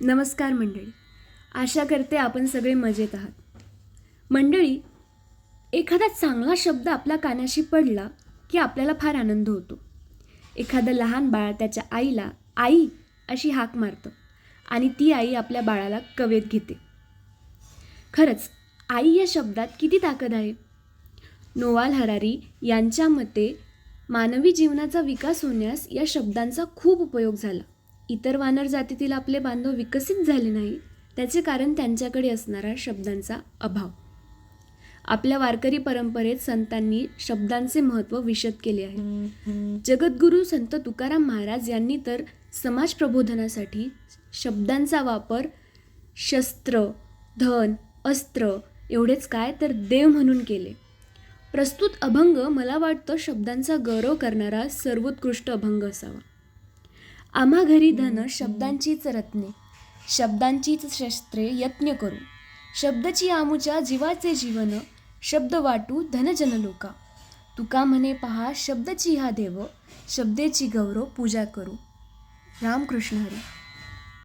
नमस्कार मंडळी. आशा करते आपण सगळे मजेत आहात. मंडळी एखादा चांगला शब्द आपल्या कानाशी पडला की आपल्याला फार आनंद होतो. एखादं लहान बाळ त्याच्या आईला आई अशी हाक मारतं आणि ती आई आपल्या बाळाला कवेत घेते. खरंच आई या शब्दात किती ताकद आहे? नोवाल हरारी यांच्या मते मानवी जीवनाचा विकास होण्यास या शब्दांचा खूप उपयोग झाला. इतर वानर जातीतील आपले बांधव विकसित झाले नाही त्याचे कारण त्यांच्याकडे असणारा शब्दांचा अभाव. आपल्या वारकरी परंपरेत संतांनी शब्दांचे महत्त्व विशद केले आहे. जगद्गुरू संत तुकाराम महाराज यांनी तर समाज प्रबोधनासाठी शब्दांचा वापर शस्त्र धन अस्त्र एवढेच काय तर देव म्हणून केले. प्रस्तुत अभंग मला वाटतं शब्दांचा गौरव करणारा सर्वोत्कृष्ट अभंग असावा. आम्हा घरी धन शब्दांचीच रत्ने शब्दांचीच शस्त्रे यत्न करू. शब्दची आमुच्या जीवाचे जीवन शब्द वाटू धनजन लोका. तुका म्हणे पहा शब्दची हा देव शब्देची गौरव पूजा करू. रामकृष्ण हरी.